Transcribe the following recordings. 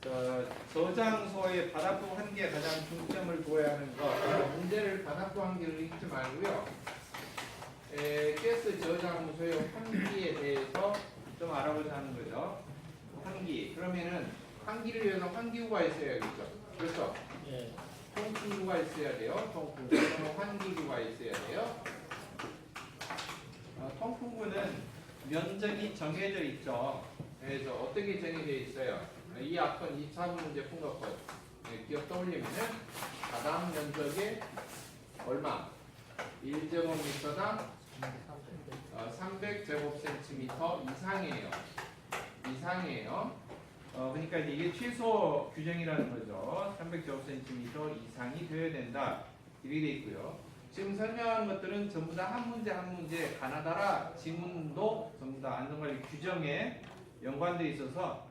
저, 저장소의 바닥부 한계 가장 중점을 두어야 하는 거 문제를 바닥부 한계를 읽지 말고요. 에, 가스 저장소의 환기에 대해서 좀 알아보자 하는 거죠. 환기. 그러면은 환기를 위해서 환기구가 있어야겠죠. 그렇죠? 예. 통풍구가 있어야 돼요. 통풍구. 그러면 환기구가 있어야 돼요. 어, 통풍구는 면적이 정해져 있죠. 그래서 어떻게 정해져 있어요? 이 앞은 2차분 문제 푼 것건 네, 기억 떠올리면은 바닥 면적의 얼마? 1제곱미터당 어, 300제곱센티미터 이상이에요. 이상이에요. 어, 그러니까 이게 최소 규정이라는 거죠. 300제곱센티미터 이상이 되어야 된다. 이렇게 돼 있고요. 지금 설명한 것들은 전부 다 한 문제 한 문제 가나다라 지문도 전부 다 안전관리 규정에 연관돼 있어서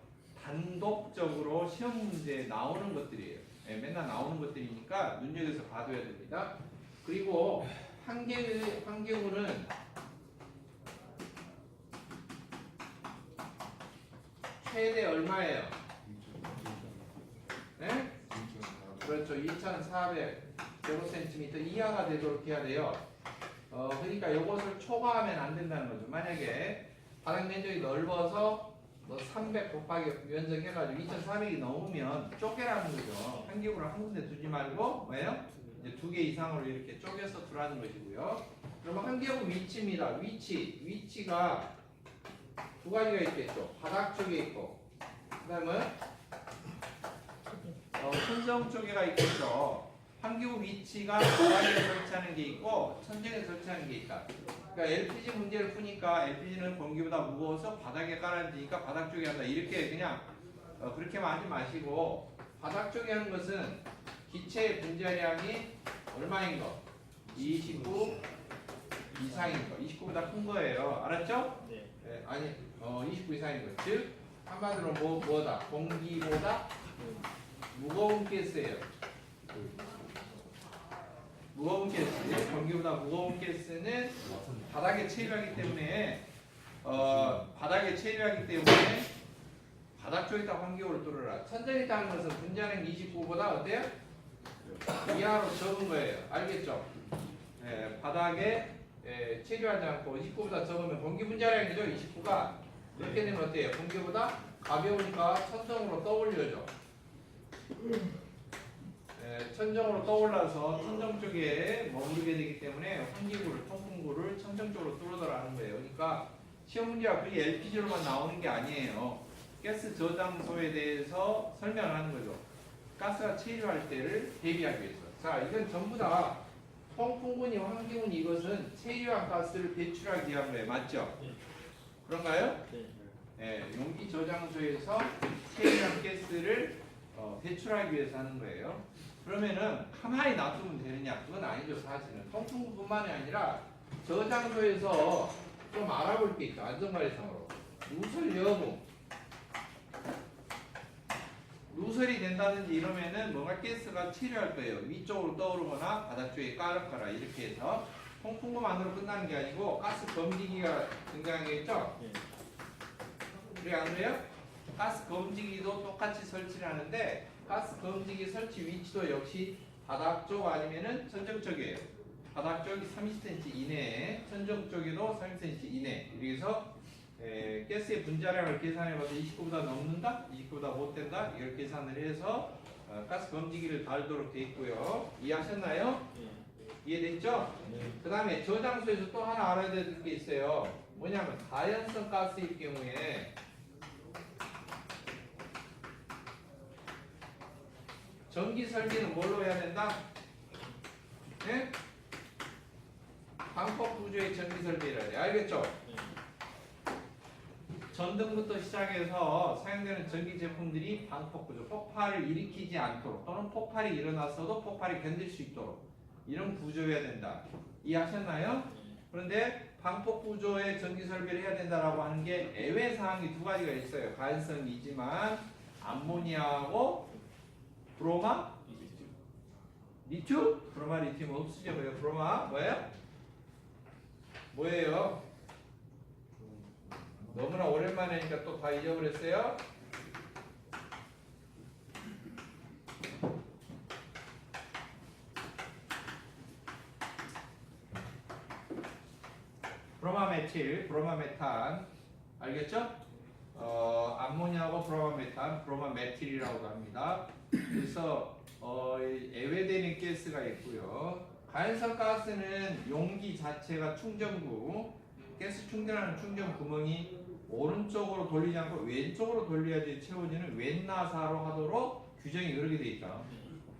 단독적으로 시험 문제에 나오는 것들이에요. 예, 맨날 나오는 것들이니까 눈여겨서 봐둬야 됩니다. 그리고 한개 한개구는 최대 얼마예요? 네? 그렇죠. 2,400 제곱센티미터 이하가 되도록 해야 돼요. 어, 그러니까 이것을 초과하면 안 된다는 거죠. 만약에 바닥 면적이 넓어서 뭐300 곱하기 면적 해가지고 2,400이 넘으면 쪼개라는 거죠. 한 개구를 한 군데 두지 말고 뭐예요? 이제 두 개 이상으로 이렇게 쪼개서 두라는 것이고요. 그러면 한 개구 위치입니다. 위치, 위치가 두 가지가 있겠죠. 바닥 쪽에 있고, 그다음은 어, 천정 쪽에가 있겠죠. 환기구 위치가 바닥에 설치하는 게 있고 천정에 설치하는 게 있다. 그러니까 LPG 문제를 푸니까 LPG는 공기보다 무거워서 바닥에 깔아지니까 바닥 쪽에 한다. 이렇게 그냥 어, 그렇게만 하지 마시고 바닥 쪽에 하는 것은 기체의 분자량이 얼마인 거? 29 이상인 거. 29보다 큰 거예요. 알았죠? 네. 네, 아니 어, 29 이상인 거. 즉 한마디로 뭐 뭐다? 공기보다 무거운 가스예요. 무거운 가스, 공기보다 무거운 가스는 바닥에 체류하기 때문에 어, 바닥에 체류하기 때문에 바닥 쪽에다 환기구를 뚫어라. 천장에 있다는 것은 분자량 29보다 어때요? 이하로 적은 거예요. 알겠죠? 예, 바닥에 예, 체류하지 않고 29보다 적으면 공기 분자량이죠. 29가 이렇게 되면 어때요? 공기보다 가벼우니까 천정으로 떠올려져. 예, 천정으로 떠올라서 천정 쪽에 머무르게 되기 때문에 환기구를 통풍구를 천정 쪽으로 뚫어더라는 거예요. 그러니까 시험 문제가 그게 LPG로만 나오는 게 아니에요. 가스 저장소에 대해서 설명을 하는 거죠. 가스가 체류할 때를 대비하기 위해서. 자, 이건 전부 다 통풍군이 환기군 이것은 체류한 가스를 배출하기 위한 거예요. 맞죠? 네. 그런가요? 네. 예, 용기 저장소에서 체류한 가스를 어, 배출하기 위해서 하는 거예요. 그러면은 가만히 놔두면 되느냐? 그건 아니죠, 사실은. 통풍뿐만이 아니라 저 장소에서 좀 알아볼 게 있죠, 안전관리상으로. 누설 여부. 누설이 된다든지 이러면은 뭔가 가스가 체류할 거예요. 위쪽으로 떠오르거나 바닥 쪽에 깔았거나 이렇게 해서 통풍구만으로 끝나는 게 아니고 가스 검지기가 등장하겠죠? 네. 그래 안 그래요? 가스 검지기도 똑같이 설치를 하는데 가스 검지기 설치 위치도 역시 바닥 쪽 아니면은 천정 쪽이에요. 바닥 쪽이 30cm 이내에 천정 쪽에도 30cm 이내. 그래서 에, 가스의 분자량을 계산해봐서 29보다 넘는다, 29보다 못 된다 이걸 계산을 해서 어, 가스 검지기를 달도록 돼 있고요. 이해하셨나요? 네. 이해됐죠? 네. 그 다음에 저장소에서 또 하나 알아야 될 게 있어요. 뭐냐면 가연성 가스일 경우에 전기 설비는 뭘로 해야 된다? 네? 방폭 구조의 전기 설비라 해. 알겠죠? 네. 전등부터 시작해서 사용되는 전기 제품들이 방폭 구조, 폭발을 일으키지 않도록 또는 폭발이 일어났어도 폭발이 견딜 수 있도록 이런 구조여야 된다. 이해하셨나요? 그런데 방폭 구조의 전기 설비를 해야 된다라고 하는 게 예외 사항이 두 가지가 있어요. 가연성이지만 암모니아하고 브로마? 리튬? 브로마 리튬 없으죠? 뭐예요. 브로마 뭐예요? 뭐예요? 너무나 오랜만에니까 또 다 잊어버렸어요. 브로마 메틸 브로마 메탄. 알겠죠? 어, 암모니아하고 브로마메탄, 브로마메틸이라고 합니다. 그래서 어, 이 애외되는 가스가 있고요. 가연성 가스는 용기 자체가 충전구, 가스 충전하는 충전 구멍이 오른쪽으로 돌리지 않고 왼쪽으로 돌려야지 채워지는 왼나사로 하도록 규정이 그렇게 돼 있죠.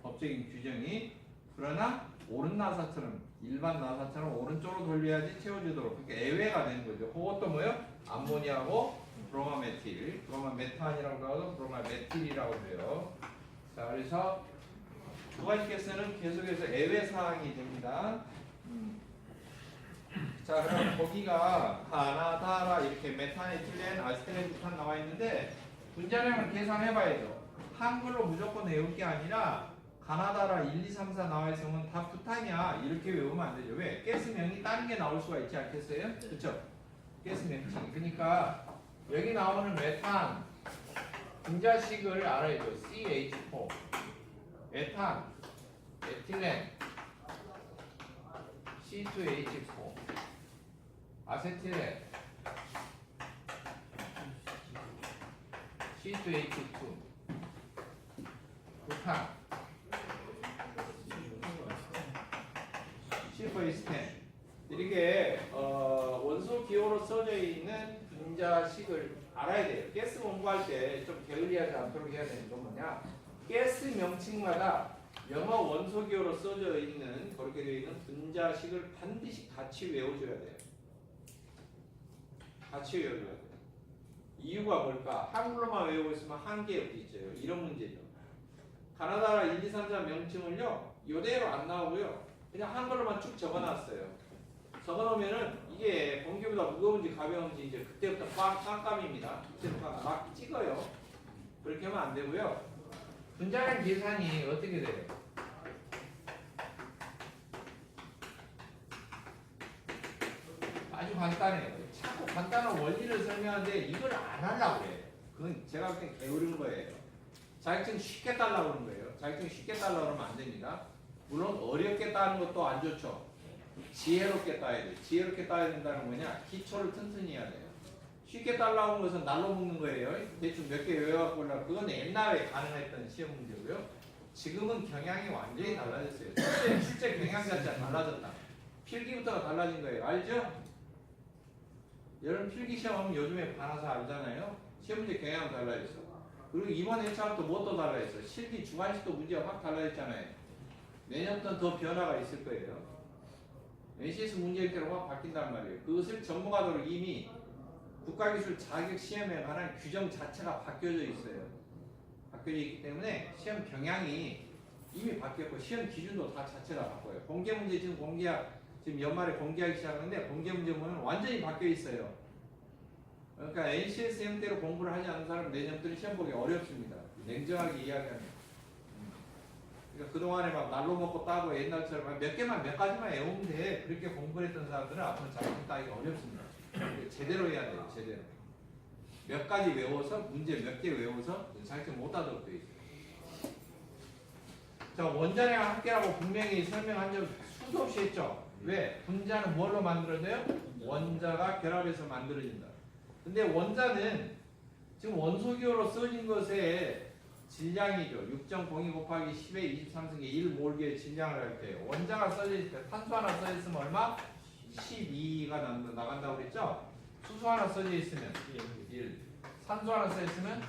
법적인 규정이 그러나 오른 나사처럼 일반 나사처럼 오른쪽으로 돌려야지 채워지도록 그러니까 애외가 되는 거죠. 그것도 뭐요? 암모니아고 브로마메틸, 브로마메탄이라고 하고 브로마메틸이라고 그래요. 자, 그래서 두 가지 개수는 계속해서 애외 사항이 됩니다. 음. 자, 그럼 거기가 가나다라 이렇게 메탄에틸렌, 아스테렌, 부탄 나와 있는데 분자량을 계산해봐야죠. 한글로 무조건 외울 게 아니라 가나다라 1, 2, 3, 4 나와 있으면 다 부탄이야 이렇게 외우면 안 되죠. 왜? 가스명이 다른 게 나올 수가 있지 않겠어요? 그렇죠? 가스명칭. 그러니까 여기 나오는 메탄 분자식을 알아야죠. CH4 메탄, 에틸렌, C2H4 아세틸렌 C2H2 부탄. C4H10 이렇게 어, 원소 기호로 써져 있는 분자식을 알아야 돼요. 가스 공부할 때 좀 게을리하지 않도록 해야 되는 건 뭐냐? 가스 명칭마다 영어 원소 기호로 써져 있는 그렇게 되어 있는 분자식을 반드시 같이 외워줘야 돼요. 같이 외워줘야 돼요. 이유가 뭘까? 한글로만 외우고 있으면 한계에 부딪혀요. 이런 문제죠. 가나다라 1, 2, 3, 4 명칭을요, 이대로 안 나오고요. 그냥 한글로만 쭉 적어놨어요. 적어놓으면은 이게 공기보다 무거운지 가벼운지 이제 그때부터 꽉 깜깜입니다. 그때부터 막 찍어요. 그렇게 하면 안 되고요. 분자량 계산이 어떻게 돼요? 아주 간단해요. 자꾸 간단한 원리를 설명하는데 이걸 안 하려고 해요. 그건 제가 볼땐 게으른 거예요. 자격증 쉽게 따려고 그러는 거예요. 자격증 쉽게 따려고 그러면 안 됩니다. 물론 어렵게 따는 것도 안 좋죠. 지혜롭게 따야 돼요. 지혜롭게 따야 된다는 뭐냐? 기초를 튼튼히 해야 돼요. 쉽게 하는 것은 날로 먹는 거예요. 대충 몇 개 외워갖고 올라 그건 옛날에 가능했던 시험 문제고요. 지금은 경향이 완전히 달라졌어요. 실제, 실제 경향 자체가 달라졌다. 필기부터가 달라진 거예요. 알죠? 여러분 필기 시험 요즘에 봐서 알잖아요. 시험 문제 경향 달라졌어. 그리고 이번 1차부터 뭣도 달라졌어. 실기 주관식도 문제가 확 달라졌잖아요. 내년부터는 더 변화가 있을 거예요. NCS 문제 일대로 확 바뀐단 말이에요. 그것을 전문가들 이미 국가기술 자격 시험에 관한 규정 자체가 바뀌어져 있어요. 바뀌어져 있기 때문에 시험 경향이 이미 바뀌었고 시험 기준도 다 자체가 바꿔요. 공개 문제 지금 공개학 지금 연말에 공개하기 시작하는데 공개 문제 보면 완전히 바뀌어 있어요. 그러니까 NCSM대로 공부를 하지 않는 사람은 내년부터 시험 보기 어렵습니다. 냉정하게 이야기하면. 그러니까 그동안에 막 날로 먹고 따고 옛날처럼 몇 개만 몇 가지만 외우면 돼. 그렇게 공부를 했던 사람들은 앞으로 자격 따기가 어렵습니다. 제대로 해야 돼요. 제대로. 몇 가지 외워서 문제 몇 개 외워서 자격증 못 따도록 돼 있어요. 자 원자량 합계라고 분명히 설명한 적 수도 없이 했죠. 왜? 분자는 뭘로 만들어져요? 원자가 결합해서 만들어진다. 근데 원자는 지금 원소기호로 써진 것의 질량이죠. 6.02 곱하기 10의 23승의 1몰기의 질량을 할 때 원자가 써져 있을 때 탄소 하나 써져 있으면 얼마? 12가 나간다고 그랬죠? 수소 하나 써져 있으면 1, 산소 하나 써 있으면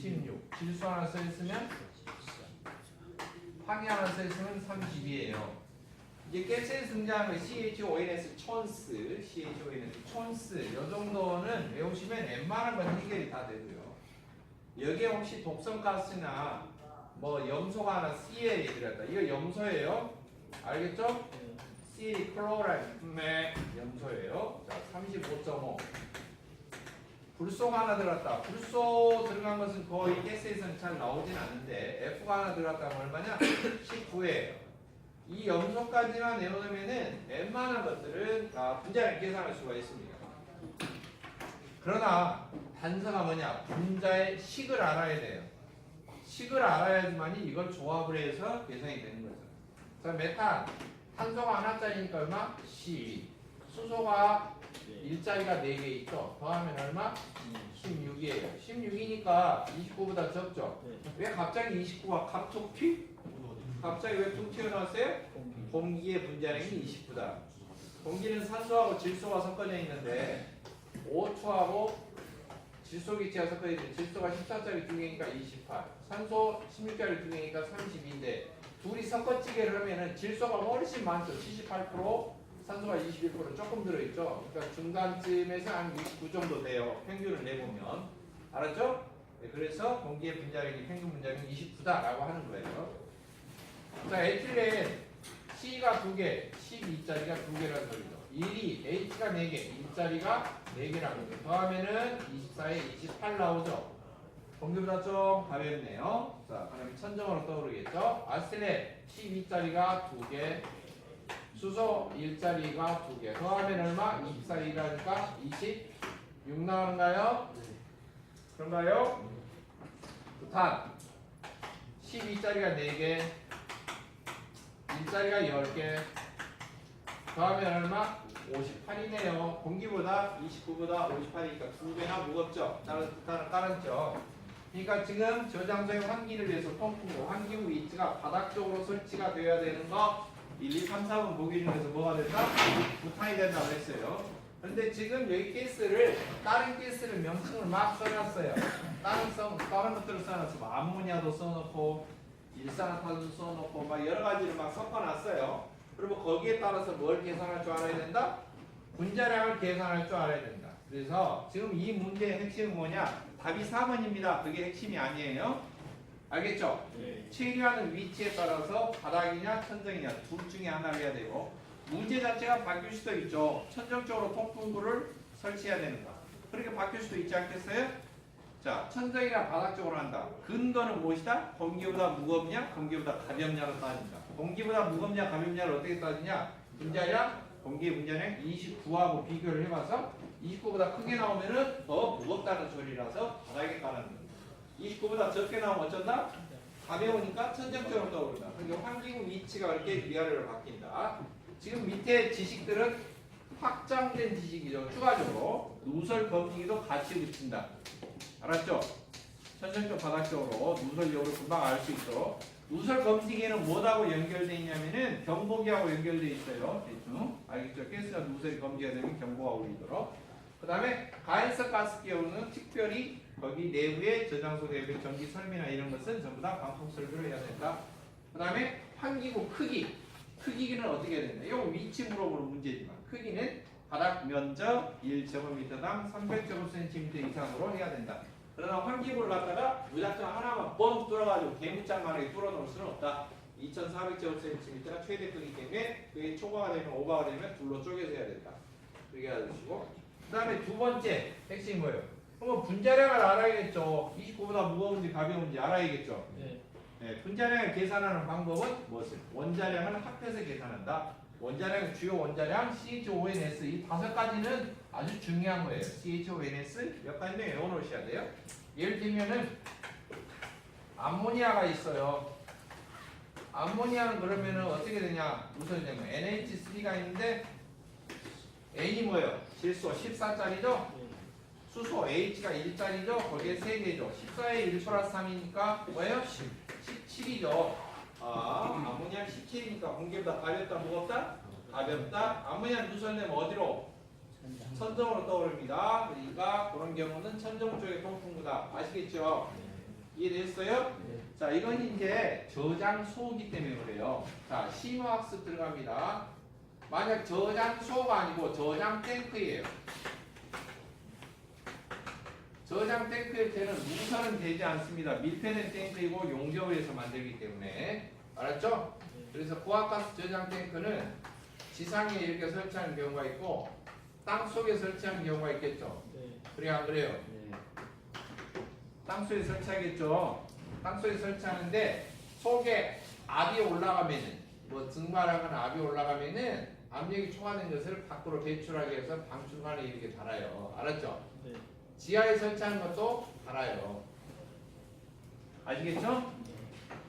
16, 질소 하나 써 있으면 황이 하나 써 있으면 32예요. 이제 가스에 등장하는 CHONS, 촌스, CHONS, 촌스 이 정도는 외우시면 웬만한 건 해결이 다 되고요. 여기에 혹시 독성 가스나 뭐 염소가 하나 C에 들었다. 이거 염소예요. 알겠죠? C 클로라이드 네. 염소예요. 자, 35.5. 불소가 하나 들어갔다. 불소 들어간 것은 거의 가스에서는 잘 나오진 않는데 F가 하나 들어갔다면 얼마냐? 19예요. 이 염소까지만 내놓으면은 웬만한 것들은 다 분자를 계산할 수가 있습니다. 그러나 단서가 뭐냐? 분자의 식을 알아야 돼요. 식을 알아야지만이 이걸 조합을 해서 계산이 되는 거죠. 자, 메탄 탄소가 하나짜리니까 얼마? 12. 수소가 일자리가 4개 있죠. 더하면 얼마? 16이에요. 16이니까 29보다 적죠. 왜 갑자기 29가 갑툭 튀? 갑자기 왜 툭 튀어나왔어요? 공기의 분자량이 29다. 공기는 산소하고 질소가 섞어져 있는데 O2하고 질소 기체가 섞어져 있는데 질소가 14짜리 두 개니까 28, 산소 16짜리 두 개니까 32인데 둘이 섞어지게 하면은 질소가 훨씬 많죠. 78%, 산소가 21% 조금 들어있죠. 그러니까 중간쯤에서 한69 정도 돼요. 평균을 내보면 알았죠? 네, 그래서 공기의 분자량이 평균 분자량이 29다라고 하는 거예요. 자, 에틸렌 C가 두 개, 12자리가 두 개라는 소리죠. 1이 H가 4개, 1자리가 4개라는 거죠. 더하면은 24에 28 나오죠. 공기보다 좀 가볍네요. 자, 그러면 천정으로 떠오르겠죠. 아스레 12자리가 두 개, 수소 1자리가 두 개. 더하면 얼마? 24, 1하니까 26 나오는가요? 그런가요? 부탄 12자리가 4개, 1자리가 10개, 더하면 얼마? 58이네요. 공기보다 29보다 58이니까 두 배나 무겁죠. 따라 따라 따랐죠. 그러니까 지금 저장소의 환기를 위해서 통풍구 환기구 위치가 바닥 쪽으로 설치가 되어야 되는 거 1, 2, 3, 4번 보기 중에서 뭐가 된다? 부탄이 된다고 했어요. 근데 지금 여기 가스를 다른 가스를 명칭을 막 써놨어요. 다른 써 다른 것들을 써놨어. 뭐 암모니아도 써놓고 일산화탄소 써놓고 막 여러 가지를 막 섞어놨어요. 그리고 거기에 따라서 뭘 계산할 줄 알아야 된다? 분자량을 계산할 줄 알아야 된다. 그래서 지금 이 문제의 핵심은 뭐냐? 답이 4번입니다. 그게 핵심이 아니에요. 알겠죠? 체류하는 위치에 따라서 바닥이냐 천정이냐 둘 중에 하나를 해야 되고 문제 자체가 바뀔 수도 있죠. 천정 쪽으로 통풍구를 설치해야 되는가. 그렇게 바뀔 수도 있지 않겠어요? 자, 천정이나 바닥 쪽으로 한다. 근거는 무엇이다? 공기보다 무겁냐, 공기보다 가볍냐로 따진다. 공기보다 무겁냐, 가볍냐를 어떻게 따지냐? 분자량, 공기의 분자량 29하고 비교를 해봐서 29보다 크게 나오면은 더 무겁다는 소리라서 바닥에 깔아는 겁니다. 29보다 적게 나오면 어쩐다? 가벼우니까 천정적으로 떠오른다. 그러니까 환기구 위치가 이렇게 위아래로 바뀐다. 지금 밑에 지식들은 확장된 지식이죠. 추가적으로 누설 검지기도 같이 붙인다. 알았죠? 천정적 바닥적으로 누설력으로 금방 알 수 있도록 누설 검지기는 뭐하고 연결돼 있냐면은 경보기하고 연결돼 있어요. 대충 알겠죠? 가스가 누설이 검지가 되면 경보가 울리도록 그 다음에 가연석 가스 기호는 특별히 거기 내부의 저장소 내부의 전기 설비나 이런 것은 전부 다 방풍 설비로 해야 된다. 그 다음에 환기구 크기 크기는 어떻게 해야? 이거 위치 물어보는 문제지만 크기는 바닥 면적 1제곱미터당 300제곱센티미터 이상으로 해야 된다. 그러나 환기구를 갖다가 무작정 하나만 뻥 뚫어가지고 개무장만하게 뚫어놓을 수는 없다. 2,400제곱센티미터가 최대 크기 때문에 그게 초과가 되면 오버가 되면 둘로 쪼개서 해야 된다. 그렇게 알아두시고 그 다음에 두 번째 핵심이 뭐예요? 그러면 분자량을 알아야겠죠. 29보다 무거운지 가벼운지 알아야겠죠. 네, 분자량을 계산하는 방법은 무엇을? 원자량을 합해서 계산한다. 원자량 주요 원자량 CHONS 이 다섯 가지는 아주 중요한 거예요. CHONS 몇 가지는 외워놓으셔야 돼요. 예를 들면은 암모니아가 있어요. 암모니아는 그러면은 어떻게 되냐? 무슨 되냐면 NH3가 있는데 N이 뭐예요? 질소 14짜리죠? 수소 H가 1짜리죠? 거기에 3개죠. 14에 1 플러스 3이니까 뭐예요? 17이죠. 아, 아모니아 17이니까 공기보다 가볍다, 무겁다? 가볍다. 아모니아 누설내면 어디로? 천정으로 떠오릅니다. 그러니까 그런 경우는 천정 쪽의 통풍구다. 아시겠죠? 이해됐어요? 자, 이건 이제 저장소이기 때문에 그래요. 자, 심화학습 들어갑니다. 만약 저장소가 아니고 저장 탱크예요. 저장 탱크일 때는 누설은 되지 않습니다. 밀폐된 탱크이고 용접에서 만들기 때문에 알았죠? 그래서 고압가스 저장 탱크는 지상에 이렇게 설치하는 경우가 있고 땅 속에 설치하는 경우가 있겠죠. 그래 안 그래요? 땅 속에 설치하겠죠. 땅 속에 설치하는데 속에 압이 올라가면은 뭐 증발하거나 압이 올라가면은 압력이 초과된 것을 밖으로 배출하기 위해서 방출관에 이렇게 달아요. 알았죠? 지하에 설치하는 것도 달아요. 아시겠죠?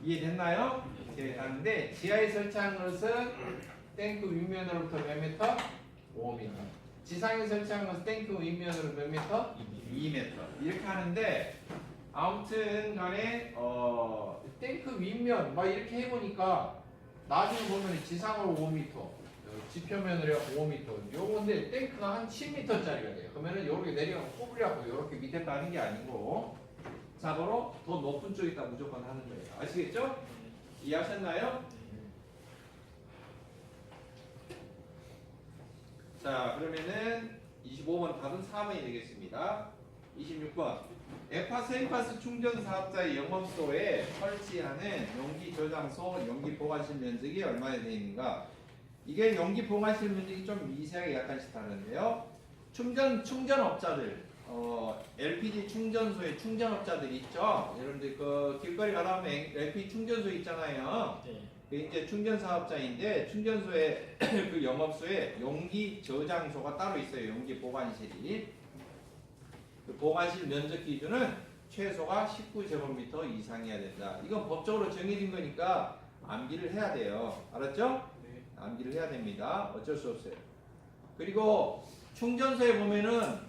이해됐나요? 네, 다른데 지하에 설치하는 것은 탱크 윗면으로부터 몇 미터? 5m. 지상에 설치한 것은 탱크 윗면으로 몇 미터? 2m 이렇게 하는데 아무튼 간에 어 탱크 윗면 막 이렇게 해보니까 나중에 보면 지상으로 5m 어, 지표면으로 5m 요건데 탱크가 한 10m짜리가 돼요 그러면은 요렇게 내려가면 꼬부려고 요렇게 밑에 따는 게 아니고 자고로 더 높은 쪽에다 무조건 하는 거예요 아시겠죠? 이해하셨나요? 자 그러면은 25번 답은 3번이 되겠습니다 26번 에파스 엠파스 충전 사업자의 영업소에 설치하는 용기 저장소 용기 보관실 면적이 얼마나 되어 있는가? 이게 용기 보관실 면적이 좀 미세하게 약간씩 다른데요. 충전 충전업자들, 어, LPG 충전소에 충전업자들 있죠. 여러분들 그 길거리 가다 보면 LPG 충전소 있잖아요. 네. 그 이제 충전 사업자인데 충전소에 그 영업소에 용기 저장소가 따로 있어요. 용기 보관실이. 그 보관실 면적 기준은 최소가 19제곱미터 이상이어야 된다. 이건 법적으로 정해진 거니까 암기를 해야 돼요. 알았죠? 네. 암기를 해야 됩니다. 어쩔 수 없어요. 그리고 충전소에 보면은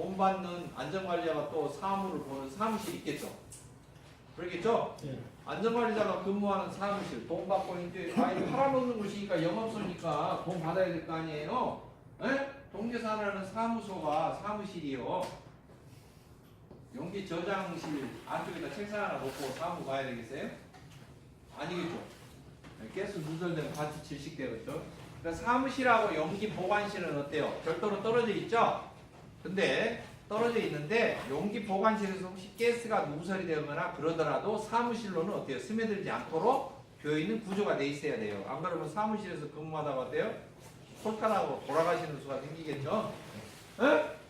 돈 받는 안전관리자가 또 사무를 보는 사무실이 있겠죠. 그러겠죠? 네. 안전관리자가 근무하는 사무실 돈 받고 이제 아니 팔아먹는 곳이니까 영업소니까 돈 받아야 될 거 아니에요? 에? 동계산하는 사무소가 사무실이요. 용기 저장실 안쪽에다 책상 하나 놓고 사무 가야 되겠어요? 아니겠죠? 가스 누설되면 같이 질식되겠죠? 그러니까 사무실하고 용기 보관실은 어때요? 별도로 떨어져 있죠? 근데 떨어져 있는데 용기 보관실에서 혹시 가스가 누설이 되거나 그러더라도 사무실로는 어때요? 스며들지 않도록 되어 있는 구조가 돼 있어야 돼요. 안 그러면 사무실에서 근무하다가 어때요? 솔탄하고 돌아가시는 수가 생기겠죠? 에?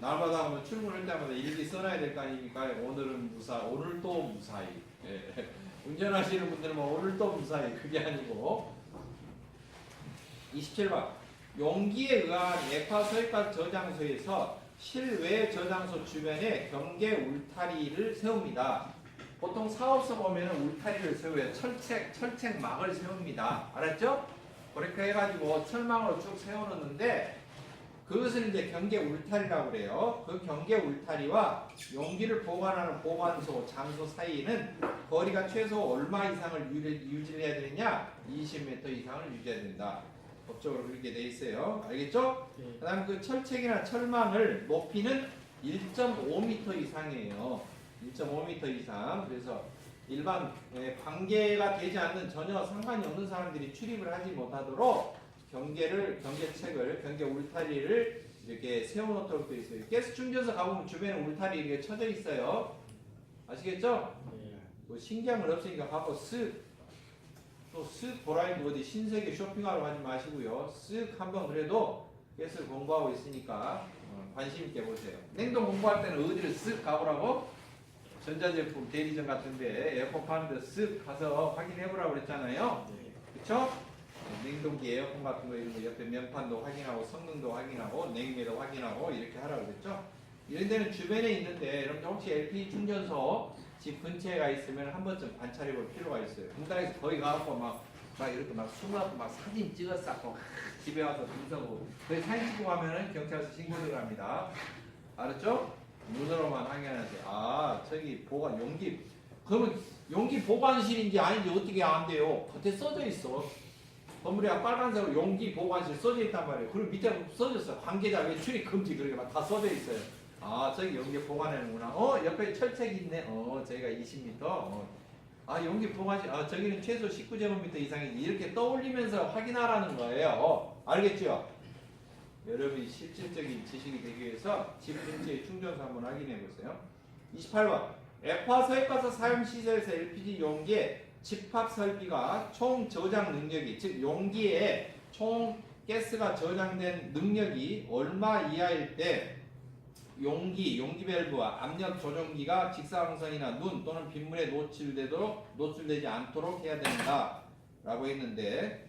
날마다 하면 출근할 때마다 일기 써놔야 될 거 아닙니까? 오늘은 무사, 오늘도 무사히. 예. 운전하시는 분들은 뭐 오늘도 무사히 그게 아니고 27번 용기에 의한 예파 서입관 저장소에서 실외 저장소 주변에 경계 울타리를 세웁니다. 보통 사업소 보면은 울타리를 세워요. 철책 철책막을 세웁니다. 알았죠? 그렇게 해가지고 철망으로 쭉 세워놓는데 그것을 이제 경계 울타리라고 그래요. 그 경계 울타리와 용기를 보관하는 보관소 장소 사이에는 거리가 최소 얼마 이상을 유지- 유지를 해야 되느냐? 20m 이상을 유지해야 된다. 법적으로 그렇게 돼 있어요. 알겠죠? 네. 그다음 그 철책이나 철망을 높이는 1.5m 이상이에요. 1.5m 이상. 그래서 일반 예, 관계가 되지 않는 전혀 상관이 없는 사람들이 출입을 하지 못하도록 경계를 경계책을 경계 울타리를 이렇게 세워놓도록 되어 있어요. 가스 충전소 가보면 주변에 울타리 이렇게 쳐져 있어요. 아시겠죠? 네. 뭐건 없으니까 가고 쓱 또쓱 보라이드 어디 신세계 쇼핑하러 가지 마시고요. 쓱 한번 그래도 가스를 공부하고 있으니까 어, 관심 있게 보세요. 냉동 공부할 때는 어디를 쓱 가보라고? 전자제품 대리점 같은데 에어컨 파는데 쓱 가서 확인해 보라고 그랬잖아요. 네. 그쵸? 냉동기 에어컨 같은 거 이런 거 옆에 면판도 확인하고 성능도 확인하고 냉매도 확인하고 이렇게 하라고 그랬죠? 이런 데는 주변에 있는데 여러분들 혹시 LPG 충전소 집 근처에가 있으면 한 번쯤 관찰해 볼 필요가 있어요. 공단에서 거기 가갖고 막, 막 이렇게 막 숨어갖고 막 사진 찍었었고 집에 와서 분석하고 거기 사진 찍고 가면은 경찰서 신고 들어갑니다. 알았죠? 눈으로만 확인하세요. 아 저기 보관 용기 그러면 용기 보관실인지 아닌지 어떻게 안 돼요? 겉에 써져 있어. 건물에 빨간색으로 용기 보관실 써져 있단 말이에요. 그리고 밑에 써졌어. 관계자 외출입 금지 그렇게 막 다 써져 있어요. 아 저기 용기 보관하는구나. 어 옆에 철책이 있네. 어 저희가 20m. 어. 아 용기 보관실. 아 저기는 최소 19제곱미터 이상이지. 이렇게 떠올리면서 확인하라는 거예요. 어, 알겠죠? 여러분이 실질적인 지식이 되기 위해서 집 근처에 충전소 한번 확인해 보세요. 28번. 에파 서입가서 사용 시설에서 LPG 용기에 집합 설비가 총 저장 능력이 즉 용기에 총 가스가 저장된 능력이 얼마 이하일 때 용기, 용기 밸브와 압력 조정기가 직사광선이나 눈 또는 빗물에 노출되도록 노출되지 않도록 해야 된다라고 했는데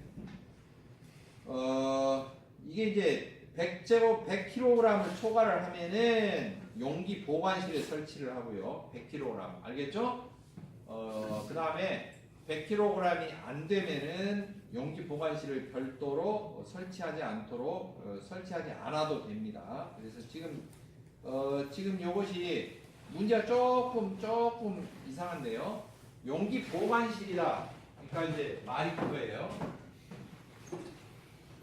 어 이게 이제 100제곱 100kg을 초과를 하면은 용기 보관실에 설치를 하고요. 100kg 알겠죠? 어 그다음에 100kg이 안 되면은 용기 보관실을 별도로 설치하지 않도록 어, 설치하지 않아도 됩니다. 그래서 지금 어, 지금 이것이 문제가 조금 조금 이상한데요. 용기 보관실이다. 그러니까 이제 말이 그거예요.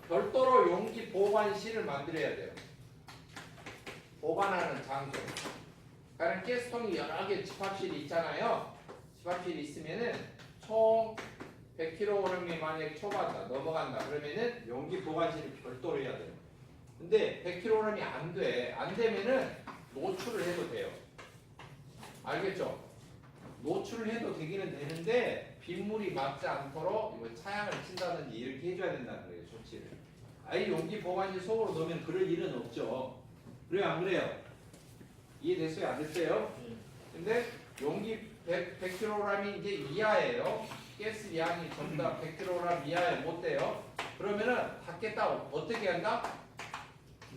별도로 용기 보관실을 만들어야 돼요. 보관하는 장소. 다른 가스통이 여러 개 집합실이 있잖아요. 집합실이 있으면은 총 100kg이 만약에 초과한다, 넘어간다 그러면은 용기 보관실을 별도로 해야 돼요. 근데 100kg이 안 돼. 안 되면은 노출을 해도 돼요. 알겠죠? 노출을 해도 되기는 되는데 빗물이 맞지 않도록 이거 차양을 친다든지 이렇게 해줘야 된다는 거예요, 조치를. 아예 용기 보관실 속으로 넣으면 그럴 일은 없죠. 그래요, 안 그래요? 이해됐어요, 안 됐어요? 근데 용기 100, 100kg이 이제 이하예요. 가스 양이 전부 다 100kg 이하에 못 돼요. 그러면은 닫겠다 어떻게 한다?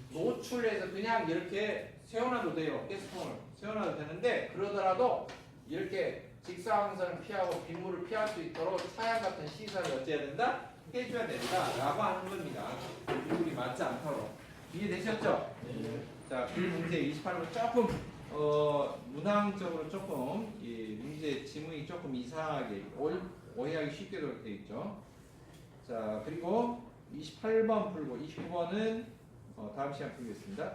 노출해서 그냥 이렇게 세워놔도 돼요. 가스통을 세워놔도 되는데 그러더라도 이렇게 직사광선을 피하고 빗물을 피할 수 있도록 차양 같은 시설을 어찌해야 된다? 해줘야 된다 라고 하는 겁니다. 빗물이 맞지 않도록 이해되셨죠? 자, 그 문제 28번 조금 어, 문항적으로 조금 이 문제 지문이 조금 이상하게 오, 오해하기 쉽게 되어 있죠. 자, 그리고 28번 풀고 29번은 어, 다음 시간 풀겠습니다.